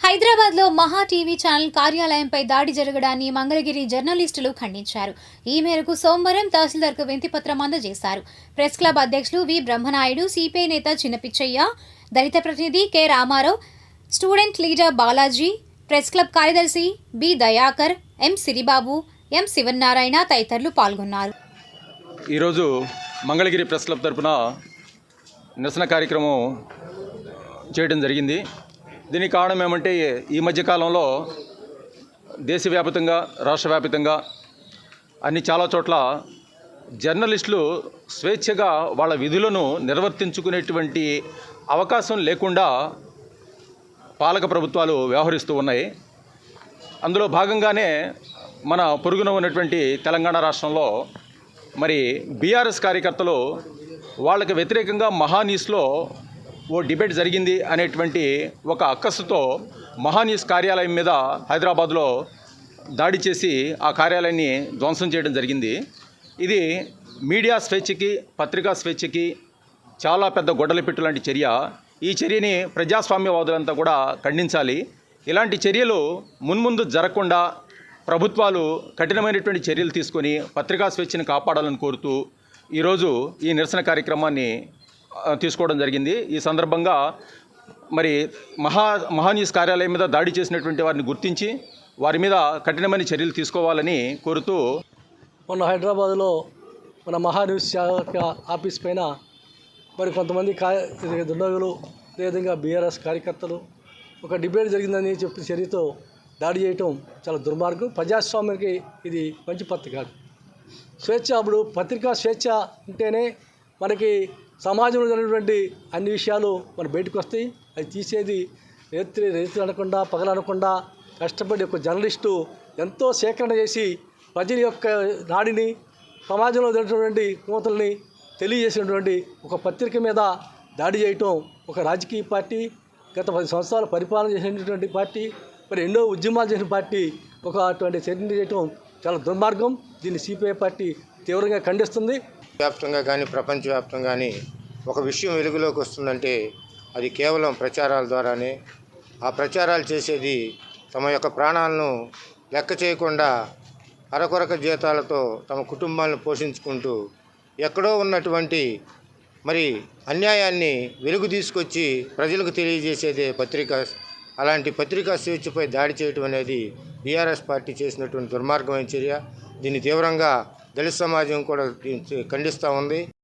హైదరాబాద్లో మహా TV channel కార్యాలయంపై దాడి జరగడాన్ని మంగళగిరి జర్నలిస్టులు ఖండించారు. ఈ మేరకు సోమవారం తహసీల్దార్కు వింతిపత్రం అందజేశారు. ప్రెస్ క్లబ్ అధ్యక్షులు వి. బ్రహ్మనాయుడు సిపిఐ నేత చిన్నపిచ్చయ్య దళిత ప్రతినిధి K. Ramarao student leader Balaji press club కార్యదర్శి B. Dayakar M. Siribabu M. Sivanarayana తదితరులు పాల్గొన్నారు. ఈరోజు మంగళగిరి ప్రెస్ క్లబ్ తరఫున నిరసన కార్యక్రమం చేయడం జరిగింది. దీనికి కారణం ఏమంటే ఈ మధ్యకాలంలో దేశవ్యాప్తంగా రాష్ట్ర వ్యాప్తంగా అన్ని చాలా చోట్ల జర్నలిస్టులు స్వేచ్ఛగా వాళ్ళ విధులను నిర్వర్తించుకునేటువంటి అవకాశం లేకుండా పాలక ప్రభుత్వాలు వ్యవహరిస్తూ ఉన్నాయి. అందులో భాగంగానే మన పొరుగున ఉన్నటువంటి తెలంగాణ రాష్ట్రంలో మరి బీఆర్ఎస్ కార్యకర్తలు వాళ్ళకి వ్యతిరేకంగా మహానీస్లో ఓ డిబేట్ జరిగింది అనేటువంటి ఒక అక్కసుతో మహానీస్ కార్యాలయం మీద హైదరాబాద్లో దాడి చేసి ఆ కార్యాలయాన్ని ధ్వంసం చేయడం జరిగింది. ఇది మీడియా స్వేచ్ఛకి పత్రికా స్వేచ్ఛకి చాలా పెద్ద గొడ్డలిపెట్టు లాంటి చర్య. ఈ చర్యని ప్రజాస్వామ్యవాదులంతా కూడా ఖండించాలి. ఇలాంటి చర్యలు మున్ముందు జరగకుండా ప్రభుత్వాలు కఠినమైనటువంటి చర్యలు తీసుకొని పత్రికా స్వేచ్ఛను కాపాడాలని కోరుతూ ఈరోజు ఈ నిరసన కార్యక్రమాన్ని తీసుకోవడం జరిగింది. ఈ సందర్భంగా మరి మహా మహాన్యూస్ కార్యాలయం మీద దాడి చేసినటువంటి వారిని గుర్తించి వారి మీద కఠినమైన చర్యలు తీసుకోవాలని కోరుతూ మొన్న హైదరాబాద్లో మన మహాన్యూస్ శాఖ ఆఫీస్ పైన మరి కొంతమంది కా దుండగులు అదేవిధంగా బీఆర్ఎస్ కార్యకర్తలు ఒక డిబేట్ జరిగిందని చెప్పి చర్యతో దాడి చేయటం చాలా దుర్మార్గం. ప్రజాస్వామ్యానికి ఇది మంచి పత్రిక కాదు. స్వేచ్ఛ అప్పుడు పత్రికా స్వేచ్ఛ ఉంటేనే మనకి సమాజంలో జరిగినటువంటి అన్ని విషయాలు మన బయటకు వస్తాయి. అది తీసేది రైతు రైతులు అనకుండా పగలనకుండా కష్టపడి ఒక జర్నలిస్టు ఎంతో సేకరణ చేసి ప్రజల యొక్క నాడిని సమాజంలో జరిగినటువంటి నూతల్ని తెలియజేసినటువంటి ఒక పత్రిక మీద దాడి చేయటం ఒక రాజకీయ పార్టీ గత పది సంవత్సరాలు పరిపాలన చేసినటువంటి పార్టీ మరి ఎన్నో ఉద్యమాలు చేసిన పార్టీ ఒక అటువంటి చర్యలు చేయటం చాలా దుర్మార్గం. దీన్ని సిపిఐ పార్టీ తీవ్రంగా ఖండిస్తుంది. వ్యాప్తంగా కానీ ప్రపంచవ్యాప్తంగా కానీ ఒక విషయం వెలుగులోకి వస్తుందంటే అది కేవలం ప్రచారాల ద్వారానే. ఆ ప్రచారాలు చేసేది తమ యొక్క ప్రాణాలను లెక్క చేయకుండా అరకొరక జీతాలతో తమ కుటుంబాలను పోషించుకుంటూ ఎక్కడో ఉన్నటువంటి మరి అన్యాయాన్ని వెలుగు తీసుకొచ్చి ప్రజలకు తెలియజేసేదే పత్రిక అలాంటి పత్రికా స్వేచ్ఛపై దాడి చేయటం అనేది బీఆర్ఎస్ పార్టీ చేసినటువంటి దుర్మార్గమైన చర్య. దీన్ని తీవ్రంగా దళిత సమాజం కూడా ఖండిస్తూ ఉంది.